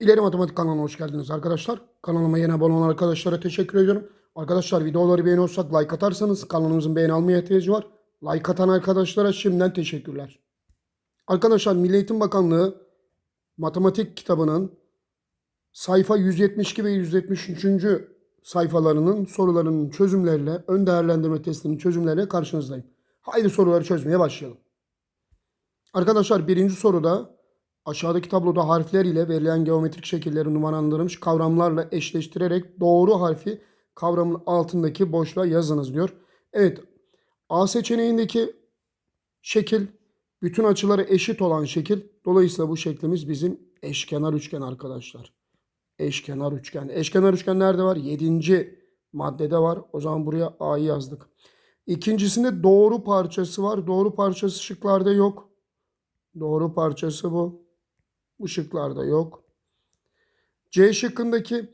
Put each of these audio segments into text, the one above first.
İleri Matematik kanalına hoş geldiniz arkadaşlar. Kanalıma yeni abone olan arkadaşlara teşekkür ediyorum. Arkadaşlar videoları beğeniyorsak like atarsanız kanalımızın beğeni almaya ihtiyacı var. Like atan arkadaşlara şimdiden teşekkürler. Arkadaşlar Milli Eğitim Bakanlığı matematik kitabının sayfa 172 ve 173. sayfalarının sorularının çözümleriyle, ön değerlendirme testinin çözümleriyle karşınızdayım. Haydi soruları çözmeye başlayalım. Arkadaşlar birinci soruda aşağıdaki tabloda harfler ile verilen geometrik şekilleri numaralandırılmış kavramlarla eşleştirerek doğru harfi kavramın altındaki boşluğa yazınız diyor. Evet A seçeneğindeki şekil bütün açıları eşit olan şekil. Dolayısıyla bu şeklimiz bizim eşkenar üçgen arkadaşlar. Eşkenar üçgen. Eşkenar üçgen nerede var? 7. maddede var. O zaman buraya A'yı yazdık. İkincisinde doğru parçası var. Doğru parçası şıklarda yok. Doğru parçası bu. Bu şıklarda yok. C şıkkındaki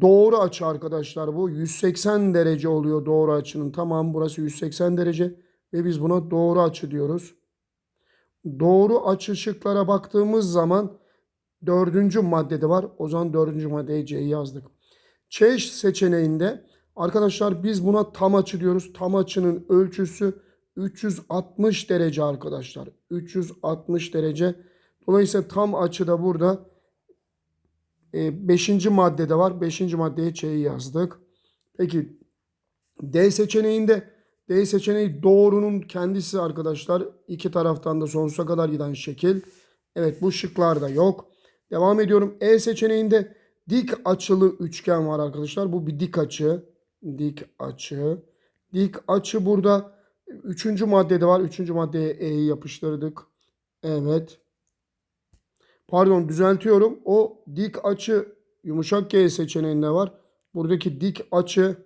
doğru açı arkadaşlar bu. 180 derece oluyor doğru açının. Tamam burası 180 derece ve biz buna doğru açı diyoruz. Doğru açı şıklara baktığımız zaman dördüncü maddede var. O zaman dördüncü maddeye C'yi yazdık. Ç seçeneğinde arkadaşlar biz buna tam açı diyoruz. Tam açının ölçüsü 360 derece arkadaşlar. 360 derece. Dolayısıyla tam açı da burada 5. maddede var. 5. maddeye Ç'yi yazdık. Peki D seçeneğinde D seçeneği doğrunun kendisi arkadaşlar. iki taraftan da sonsuza kadar giden şekil. Evet bu şıklarda yok. Devam ediyorum. E seçeneğinde dik açılı üçgen var arkadaşlar. Bu bir dik açı. Dik açı. Dik açı burada Üçüncü maddede var. Üçüncü maddeye E'yi yapıştırdık. Evet. Pardon düzeltiyorum. O dik açı yumuşak G seçeneğinde var. Buradaki dik açı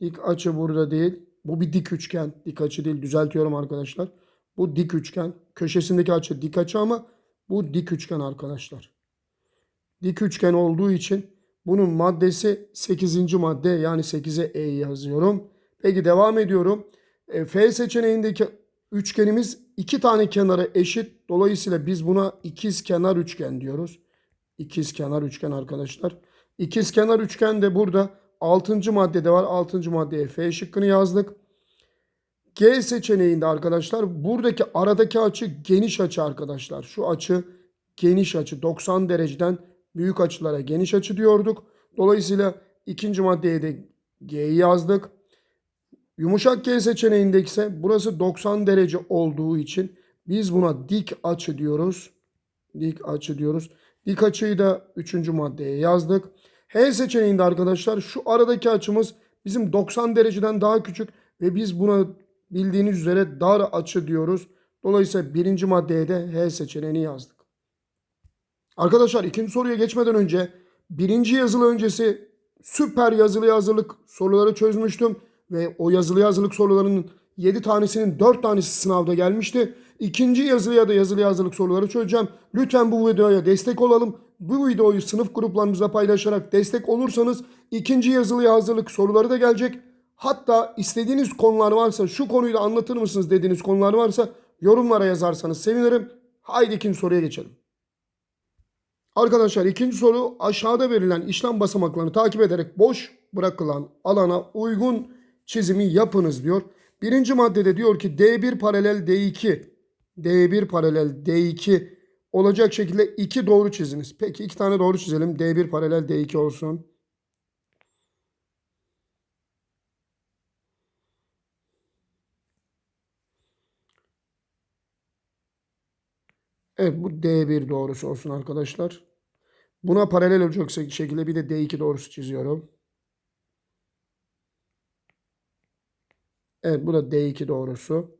dik açı burada değil. Bu bir dik üçgen. Dik açı değil. Düzeltiyorum arkadaşlar. Bu dik üçgen. Köşesindeki açı dik açı ama bu dik üçgen arkadaşlar. Dik üçgen olduğu için bunun maddesi 8. madde yani 8'e E yazıyorum. Peki devam ediyorum. E, F seçeneğindeki üçgenimiz iki tane kenara eşit. Dolayısıyla biz buna ikiz kenar üçgen diyoruz. İkiz kenar üçgen arkadaşlar. İkiz kenar üçgen de burada 6. maddede var. 6. maddeye F şıkkını yazdık. G seçeneğinde arkadaşlar buradaki aradaki açı geniş açı arkadaşlar. Şu açı geniş açı 90 dereceden büyük açılara geniş açı diyorduk. Dolayısıyla ikinci maddeye de G'yi yazdık. Yumuşak G seçeneğinde ise burası 90 derece olduğu için biz buna dik açı diyoruz. Dik açı diyoruz. Dik açıyı da 3. maddeye yazdık. H seçeneğinde arkadaşlar şu aradaki açımız bizim 90 dereceden daha küçük ve biz buna bildiğiniz üzere dar açı diyoruz. Dolayısıyla birinci maddeye de H seçeneğini yazdık. Arkadaşlar ikinci soruya geçmeden önce birinci yazılı öncesi süper yazılı hazırlık soruları çözmüştüm ve o yazılı yazılık sorularının 7 tanesinin 4 tanesi sınavda gelmişti. İkinci yazılı ya da yazılı yazılık soruları çözeceğim. Lütfen bu videoya destek olalım. Bu videoyu sınıf gruplarımızda paylaşarak destek olursanız ikinci yazılı hazırlık soruları da gelecek. Hatta istediğiniz konular varsa şu konuyu da anlatır mısınız dediğiniz konular varsa yorumlara yazarsanız sevinirim. Haydi ikinci soruya geçelim. Arkadaşlar ikinci soru aşağıda verilen işlem basamaklarını takip ederek boş bırakılan alana uygun çizimi yapınız diyor. Birinci maddede diyor ki D1 paralel D2 D1 paralel D2 olacak şekilde iki doğru çiziniz. Peki iki tane doğru çizelim. D1 paralel D2 olsun. Evet bu D1 doğrusu olsun arkadaşlar. Buna paralel olacak şekilde bir de D2 doğrusu çiziyorum. Evet bu da D2 doğrusu.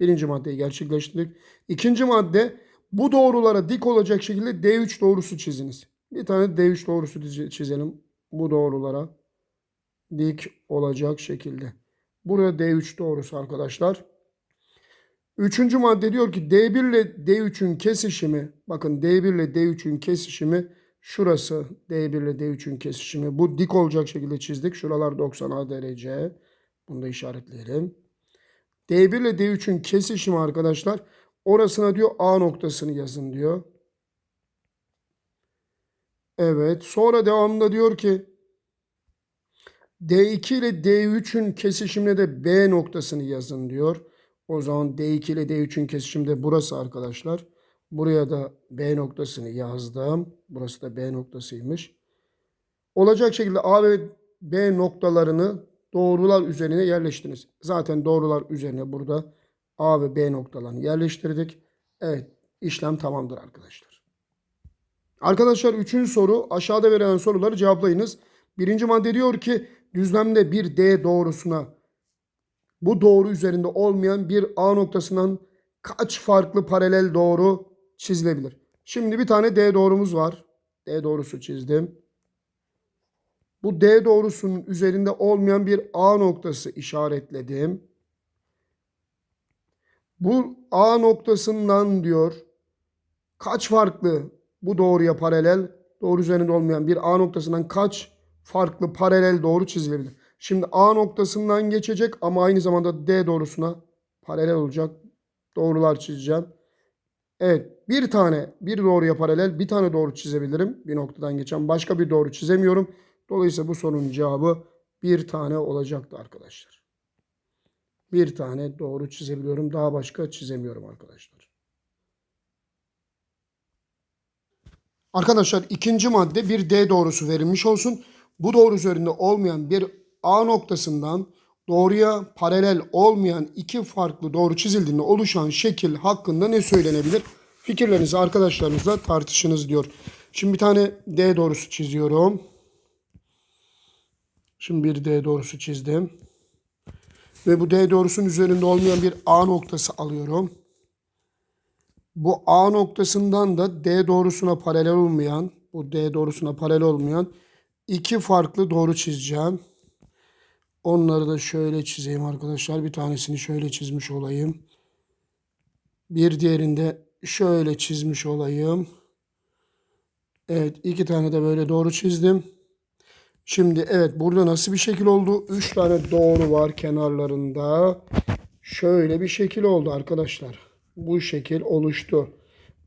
Birinci maddeyi gerçekleştirdik. İkinci madde bu doğrulara dik olacak şekilde D3 doğrusu çiziniz. Bir tane D3 doğrusu çizelim. Bu doğrulara dik olacak şekilde. Burada D3 doğrusu arkadaşlar. Üçüncü madde diyor ki D1 ile D3'ün kesişimi bakın D1 ile D3'ün kesişimi şurası D1 ile D3'ün kesişimi bu dik olacak şekilde çizdik. Şuralar 90 derece. Bunu da işaretleyelim. D1 ile D3'ün kesişimi arkadaşlar. Orasına diyor A noktasını yazın diyor. Evet. Sonra devamında diyor ki D2 ile D3'ün kesişimine de B noktasını yazın diyor. O zaman D2 ile D3'ün kesişimde burası arkadaşlar. Buraya da B noktasını yazdım. Burası da B noktasıymış. Olacak şekilde A ve B noktalarını doğrular üzerine yerleştiriniz. Zaten doğrular üzerine burada A ve B noktalarını yerleştirdik. Evet işlem tamamdır arkadaşlar. Arkadaşlar üçüncü soru aşağıda verilen soruları cevaplayınız. Birinci madde diyor ki düzlemde bir D doğrusuna bu doğru üzerinde olmayan bir A noktasından kaç farklı paralel doğru çizilebilir? Şimdi bir tane D doğrumuz var. D doğrusu çizdim. Bu D doğrusunun üzerinde olmayan bir A noktası işaretledim. Bu A noktasından diyor kaç farklı bu doğruya paralel doğru üzerinde olmayan bir A noktasından kaç farklı paralel doğru çizilebilir? Şimdi A noktasından geçecek ama aynı zamanda D doğrusuna paralel olacak doğrular çizeceğim. Evet bir tane bir doğruya paralel bir tane doğru çizebilirim. Bir noktadan geçen başka bir doğru çizemiyorum. Dolayısıyla bu sorunun cevabı bir tane olacaktı arkadaşlar. Bir tane doğru çizebiliyorum. Daha başka çizemiyorum arkadaşlar. Arkadaşlar ikinci madde bir D doğrusu verilmiş olsun. Bu doğru üzerinde olmayan bir A noktasından doğruya paralel olmayan iki farklı doğru çizildiğinde oluşan şekil hakkında ne söylenebilir? Fikirlerinizi arkadaşlarınızla tartışınız diyor. Şimdi bir tane D doğrusu çiziyorum. Şimdi bir D doğrusu çizdim. Ve bu D doğrusunun üzerinde olmayan bir A noktası alıyorum. Bu A noktasından da D doğrusuna paralel olmayan, bu D doğrusuna paralel olmayan iki farklı doğru çizeceğim. Onları da şöyle çizeyim arkadaşlar. Bir tanesini şöyle çizmiş olayım. Bir diğerinde şöyle çizmiş olayım. Evet iki tane de böyle doğru çizdim. Şimdi evet burada nasıl bir şekil oldu? Üç tane doğru var kenarlarında. Şöyle bir şekil oldu arkadaşlar. Bu şekil oluştu.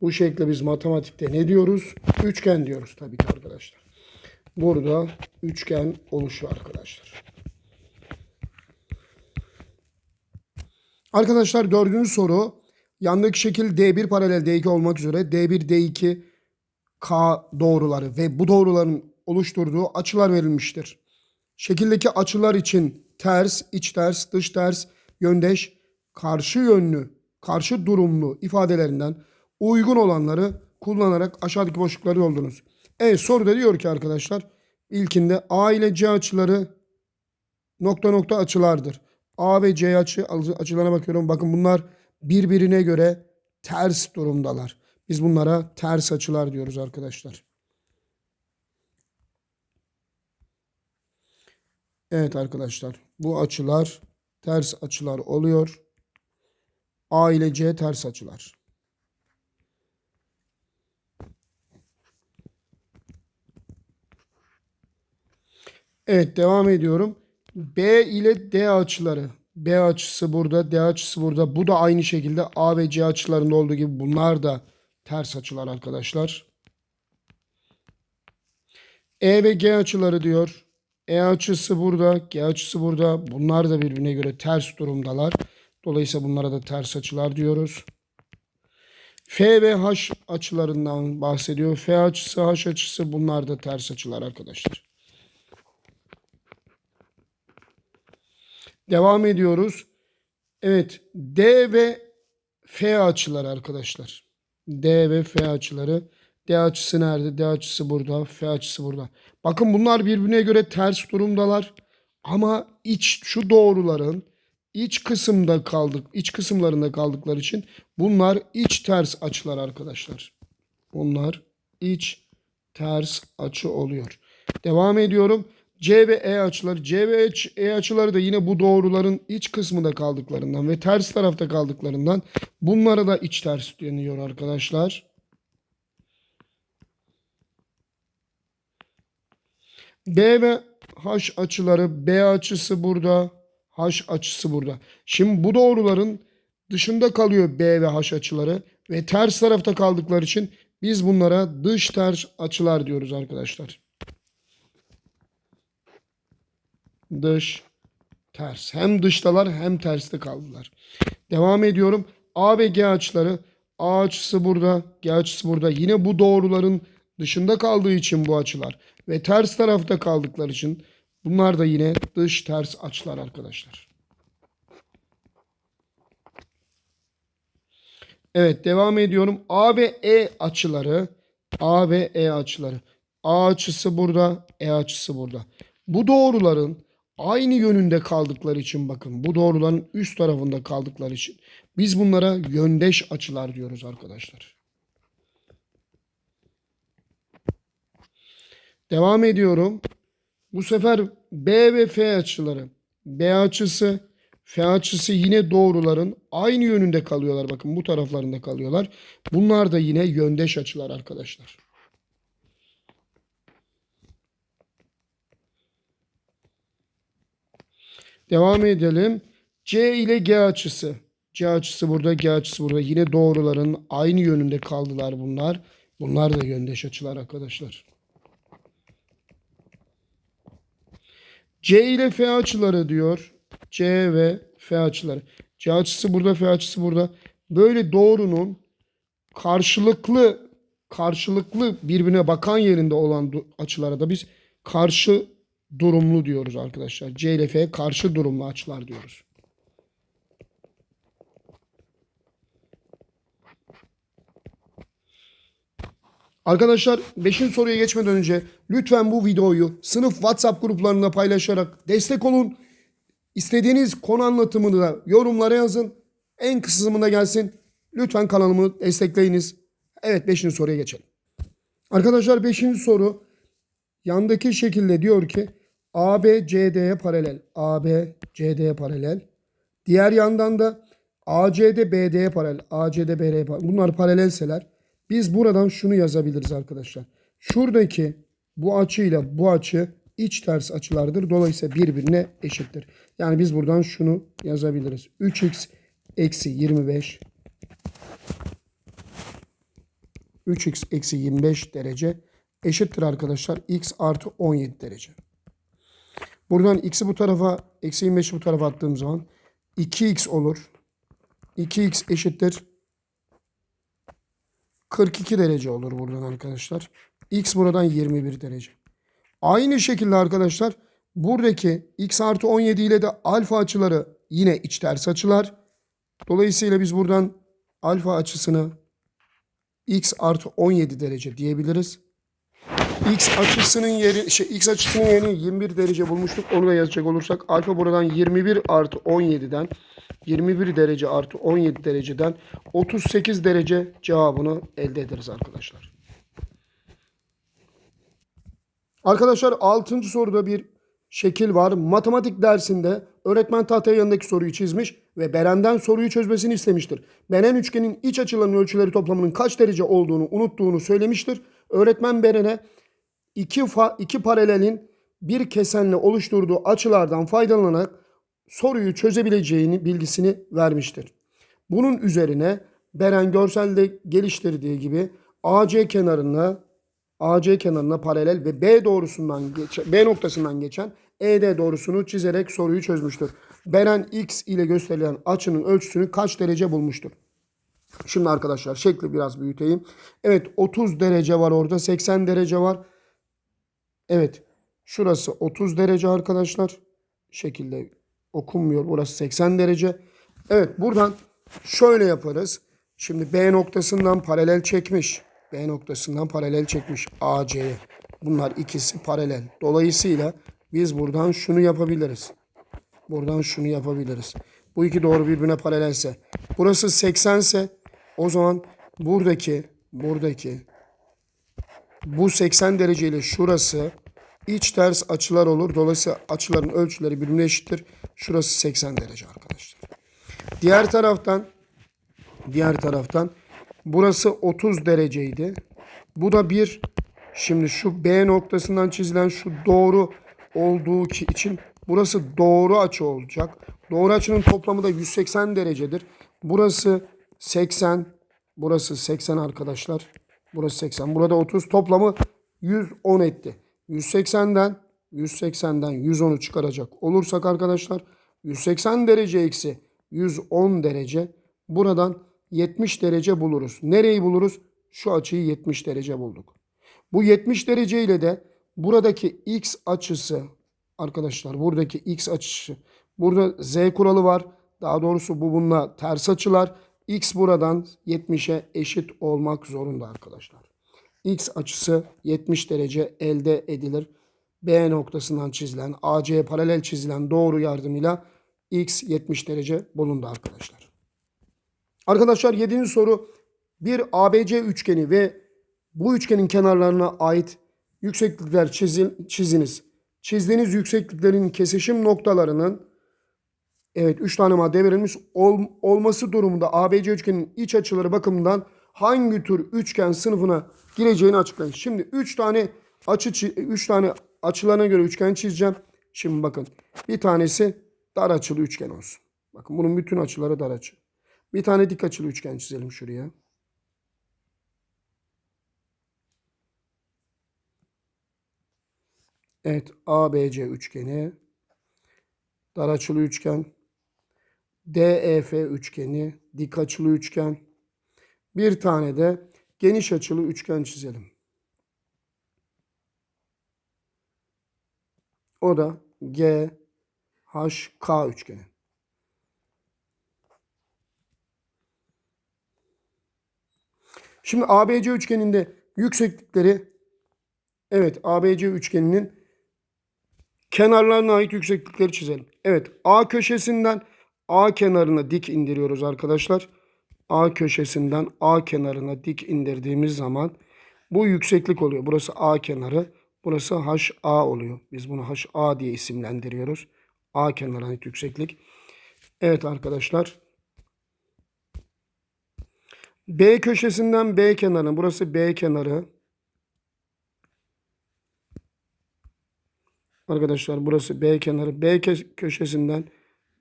Bu şekle biz matematikte ne diyoruz? Üçgen diyoruz tabii ki arkadaşlar. Burada üçgen oluşuyor arkadaşlar. Arkadaşlar dördüncü soru. Yandaki şekil D1 paralel D2 olmak üzere D1, D2, K doğruları ve bu doğruların oluşturduğu açılar verilmiştir. Şekildeki açılar için ters, iç ters, dış ters, yöndeş, karşı yönlü, karşı durumlu ifadelerinden uygun olanları kullanarak aşağıdaki boşlukları doldurunuz. Evet soruda diyor ki arkadaşlar ilkinde A ile C açıları nokta nokta açılardır. A ve C açı açılarına bakıyorum. Bakın bunlar birbirine göre ters durumdalar. Biz bunlara ters açılar diyoruz arkadaşlar. Evet arkadaşlar bu açılar ters açılar oluyor. A ile C ters açılar. Evet devam ediyorum. B ile D açıları. B açısı burada, D açısı burada. Bu da aynı şekilde A ve C açılarında olduğu gibi bunlar da ters açılar arkadaşlar. E ve G açıları diyor. E açısı burada, G açısı burada. Bunlar da birbirine göre ters durumdalar. Dolayısıyla bunlara da ters açılar diyoruz. F ve H açılarından bahsediyor. F açısı, H açısı bunlar da ters açılar arkadaşlar. Devam ediyoruz. Evet, D ve F açıları arkadaşlar. D ve F açıları. D açısı nerede? D açısı burada. F açısı burada. Bakın bunlar birbirine göre ters durumdalar. Ama iç şu doğruların iç kısımda kaldık. iç kısımlarında kaldıkları için bunlar iç ters açılar arkadaşlar. Bunlar iç ters açı oluyor. Devam ediyorum. C ve E açıları. C ve E açıları da yine bu doğruların iç kısmında kaldıklarından ve ters tarafta kaldıklarından bunlara da iç ters deniyor arkadaşlar. B ve H açıları B açısı burada, H açısı burada. Şimdi bu doğruların dışında kalıyor B ve H açıları ve ters tarafta kaldıkları için Biz bunlara dış ters açılar diyoruz arkadaşlar. Dış ters. Hem dıştalar hem terste kaldılar. Devam ediyorum. A ve G açıları. A açısı burada, G açısı burada. Yine bu doğruların dışında kaldığı için bu açılar ve ters tarafta kaldıkları için bunlar da yine dış ters açılar arkadaşlar. Evet devam ediyorum. A ve E açıları. A ve E açıları. A açısı burada, E açısı burada. Bu doğruların aynı yönünde kaldıkları için bakın bu doğruların üst tarafında kaldıkları için biz bunlara yöndeş açılar diyoruz arkadaşlar. Devam ediyorum. Bu sefer B ve F açıları. B açısı, F açısı yine doğruların aynı yönünde kalıyorlar. Bakın bu taraflarında kalıyorlar. Bunlar da yine yöndeş açılar arkadaşlar. Devam edelim. C ile G açısı. C açısı burada, G açısı burada. Yine doğruların aynı yönünde kaldılar bunlar. Bunlar da yöndeş açılar arkadaşlar. C ile F açıları diyor. C ve F açıları. C açısı burada, F açısı burada. Böyle doğrunun karşılıklı karşılıklı birbirine bakan yerinde olan açılara da biz karşı durumlu diyoruz arkadaşlar. C ile F karşı durumlu açılar diyoruz. Arkadaşlar 5. soruya geçmeden önce lütfen bu videoyu sınıf WhatsApp gruplarında paylaşarak destek olun. İstediğiniz konu anlatımını da yorumlara yazın. En kısmında gelsin. Lütfen kanalımı destekleyiniz. Evet 5. soruya geçelim. Arkadaşlar 5. soru yandaki şekilde diyor ki AB CD'ye paralel. AB CD'ye paralel. Diğer yandan da ACD BD'ye paralel. ACD BD'ye paralel. Bunlar paralelseler biz buradan şunu yazabiliriz arkadaşlar. Şuradaki bu açıyla bu açı iç ters açılardır. Dolayısıyla birbirine eşittir. Yani biz buradan şunu yazabiliriz. 3x eksi 25 3x eksi 25 derece eşittir arkadaşlar. x artı 17 derece. Buradan x'i bu tarafa eksi 25'i bu tarafa attığım zaman 2x olur. 2x eşittir 42 derece olur buradan arkadaşlar. X buradan 21 derece. Aynı şekilde arkadaşlar buradaki x artı 17 ile de alfa açıları yine iç ters açılar. Dolayısıyla biz buradan alfa açısını x artı 17 derece diyebiliriz. X açısının yeri şey X açısının yerini 21 derece bulmuştuk. Onu da yazacak olursak alfa buradan 21 artı 17'den 21 derece artı 17 dereceden 38 derece cevabını elde ederiz arkadaşlar. Arkadaşlar 6. soruda bir şekil var. Matematik dersinde öğretmen tahtaya yanındaki soruyu çizmiş ve Beren'den soruyu çözmesini istemiştir. Beren üçgenin iç açılarının ölçüleri toplamının kaç derece olduğunu unuttuğunu söylemiştir. Öğretmen Beren'e iki, iki paralelin bir kesenle oluşturduğu açılardan faydalanarak soruyu çözebileceğini bilgisini vermiştir. Bunun üzerine Beren görselde geliştirdiği gibi AC kenarına AC kenarına paralel ve B doğrusundan geç, B noktasından geçen ED doğrusunu çizerek soruyu çözmüştür. Beren X ile gösterilen açının ölçüsünü kaç derece bulmuştur? Şimdi arkadaşlar şekli biraz büyüteyim. Evet 30 derece var orada 80 derece var. Evet şurası 30 derece arkadaşlar. Şekilde okunmuyor. Burası 80 derece. Evet buradan şöyle yaparız. Şimdi B noktasından paralel çekmiş. B noktasından paralel çekmiş AC'ye. Bunlar ikisi paralel. Dolayısıyla biz buradan şunu yapabiliriz. Buradan şunu yapabiliriz. Bu iki doğru birbirine paralelse. Burası 80 ise o zaman buradaki buradaki bu 80 derece ile şurası iç ters açılar olur. Dolayısıyla açıların ölçüleri birbirine eşittir. Şurası 80 derece arkadaşlar. Diğer taraftan diğer taraftan burası 30 dereceydi. Bu da bir şimdi şu B noktasından çizilen şu doğru olduğu için burası doğru açı olacak. Doğru açının toplamı da 180 derecedir. Burası 80 burası 80 arkadaşlar. Burası 80. Burada 30. Toplamı 110 etti. 180'den 180'den 110'u çıkaracak olursak arkadaşlar 180 derece eksi 110 derece buradan 70 derece buluruz. Nereyi buluruz? Şu açıyı 70 derece bulduk. Bu 70 derece ile de buradaki x açısı arkadaşlar buradaki x açısı burada z kuralı var. Daha doğrusu bu bununla ters açılar. X buradan 70'e eşit olmak zorunda arkadaşlar. x açısı 70 derece elde edilir. B noktasından çizilen AC'ye paralel çizilen doğru yardımıyla x 70 derece bulundu arkadaşlar. Arkadaşlar 7. soru bir ABC üçgeni ve bu üçgenin kenarlarına ait yükseklikler çizin, çiziniz. Çizdiğiniz yüksekliklerin kesişim noktalarının evet 3 tane madde verilmiş ol, olması durumunda ABC üçgenin iç açıları bakımından hangi tür üçgen sınıfına gireceğini açıklayın. Şimdi 3 tane açı 3 tane açılarına göre üçgen çizeceğim. Şimdi bakın bir tanesi dar açılı üçgen olsun. Bakın bunun bütün açıları dar açı. Bir tane dik açılı üçgen çizelim şuraya. Evet ABC üçgeni. Dar açılı üçgen. DEF üçgeni. Dik açılı üçgen. Bir tane de geniş açılı üçgen çizelim. O da GHK üçgeni. Şimdi ABC üçgeninde yükseklikleri evet ABC üçgeninin kenarlarına ait yükseklikleri çizelim. Evet A köşesinden A kenarına dik indiriyoruz arkadaşlar. A köşesinden A kenarına dik indirdiğimiz zaman bu yükseklik oluyor. Burası A kenarı. Burası HA oluyor. Biz bunu HA diye isimlendiriyoruz. A kenarına yükseklik. Evet arkadaşlar. B köşesinden B kenarına. Burası B kenarı. Arkadaşlar burası B kenarı. B köşesinden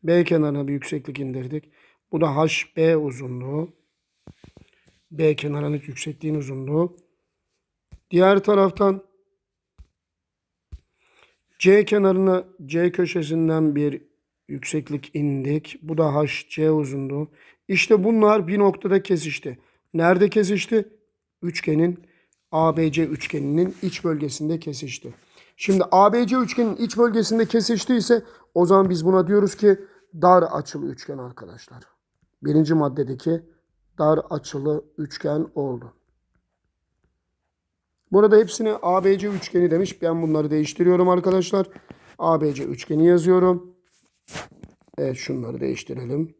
B kenarına bir yükseklik indirdik. Bu da HB uzunluğu. B kenarının yüksekliğin uzunluğu. Diğer taraftan C kenarına C köşesinden bir yükseklik indik. Bu da HC uzunluğu. İşte bunlar bir noktada kesişti. Nerede kesişti? Üçgenin ABC üçgeninin iç bölgesinde kesişti. Şimdi ABC üçgenin iç bölgesinde kesiştiyse o zaman biz buna diyoruz ki dar açılı üçgen arkadaşlar. Birinci maddedeki dar açılı üçgen oldu. Burada hepsini ABC üçgeni demiş. Ben bunları değiştiriyorum arkadaşlar. ABC üçgeni yazıyorum. Evet şunları değiştirelim.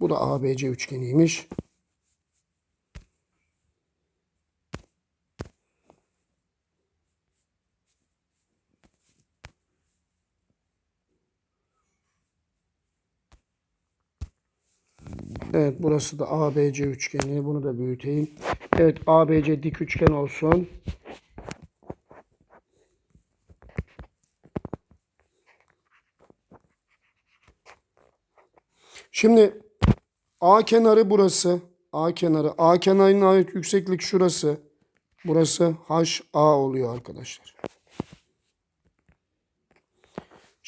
Bu da ABC üçgeniymiş. Evet burası da ABC üçgeni. Bunu da büyüteyim. Evet ABC dik üçgen olsun. Şimdi A kenarı burası. A kenarı. A kenarına ait yükseklik şurası. Burası HA oluyor arkadaşlar.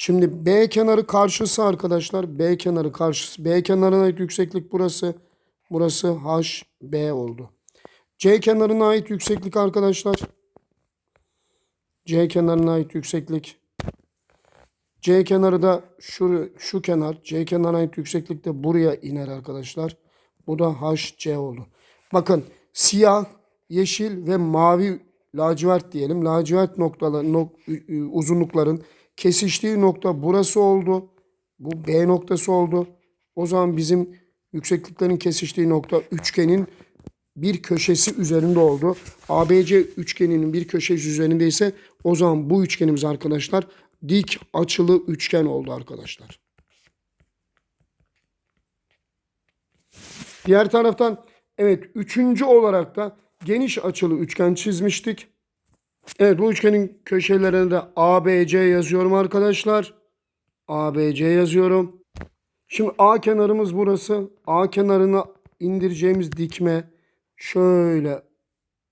Şimdi B kenarı karşısı arkadaşlar. B kenarı karşısı. B kenarına ait yükseklik burası. Burası HB oldu. C kenarına ait yükseklik arkadaşlar. C kenarına ait yükseklik. C kenarı da şu, şu kenar. C kenarına ait yükseklik de buraya iner arkadaşlar. Bu da HC oldu. Bakın siyah, yeşil ve mavi lacivert diyelim. Lacivert noktaları, nok, uzunlukların kesiştiği nokta burası oldu. Bu B noktası oldu. O zaman bizim yüksekliklerin kesiştiği nokta üçgenin bir köşesi üzerinde oldu. ABC üçgeninin bir köşesi üzerinde ise o zaman bu üçgenimiz arkadaşlar dik açılı üçgen oldu arkadaşlar. Diğer taraftan evet üçüncü olarak da geniş açılı üçgen çizmiştik. Evet bu üçgenin köşelerine de ABC yazıyorum arkadaşlar. ABC yazıyorum. Şimdi A kenarımız burası. A kenarına indireceğimiz dikme şöyle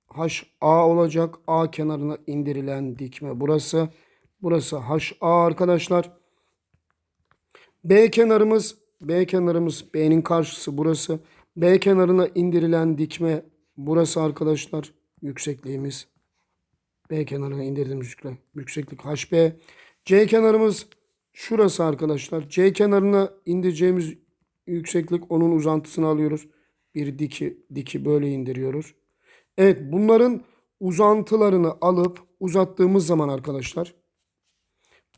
HA olacak. A kenarına indirilen dikme burası. Burası HA arkadaşlar. B kenarımız B kenarımız B'nin karşısı burası. B kenarına indirilen dikme burası arkadaşlar. Yüksekliğimiz. B kenarına yükle- yükseklik HB. C kenarımız şurası arkadaşlar. C kenarına indireceğimiz yükseklik onun uzantısını alıyoruz. Bir diki diki böyle indiriyoruz. Evet bunların uzantılarını alıp uzattığımız zaman arkadaşlar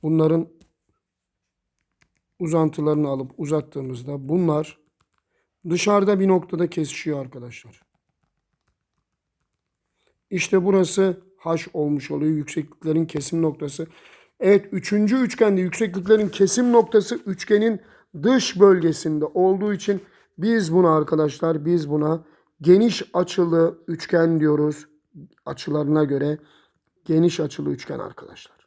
bunların uzantılarını alıp uzattığımızda bunlar dışarıda bir noktada kesişiyor arkadaşlar. İşte burası H olmuş oluyor. Yüksekliklerin kesim noktası. Evet üçüncü üçgende yüksekliklerin kesim noktası üçgenin dış bölgesinde olduğu için biz buna arkadaşlar biz buna geniş açılı üçgen diyoruz. Açılarına göre geniş açılı üçgen arkadaşlar.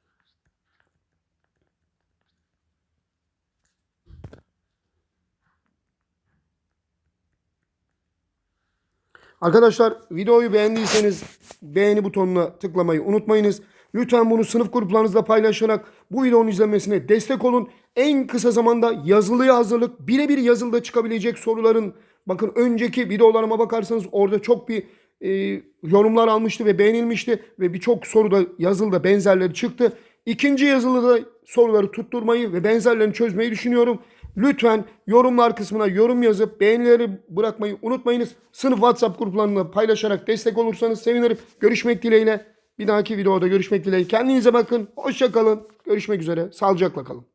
Arkadaşlar videoyu beğendiyseniz beğeni butonuna tıklamayı unutmayınız. Lütfen bunu sınıf gruplarınızda paylaşarak bu videonun izlenmesine destek olun. En kısa zamanda yazılıya hazırlık, birebir yazılıda çıkabilecek soruların bakın önceki videolarıma bakarsanız orada çok bir e, yorumlar almıştı ve beğenilmişti ve birçok soruda yazılıda benzerleri çıktı. İkinci yazılıda soruları tutturmayı ve benzerlerini çözmeyi düşünüyorum. Lütfen yorumlar kısmına yorum yazıp beğenileri bırakmayı unutmayınız. Sınıf WhatsApp gruplarında paylaşarak destek olursanız sevinirim. Görüşmek dileğiyle. Bir dahaki videoda görüşmek dileğiyle. Kendinize bakın. Hoşça kalın. Görüşmek üzere. Sağlıcakla kalın.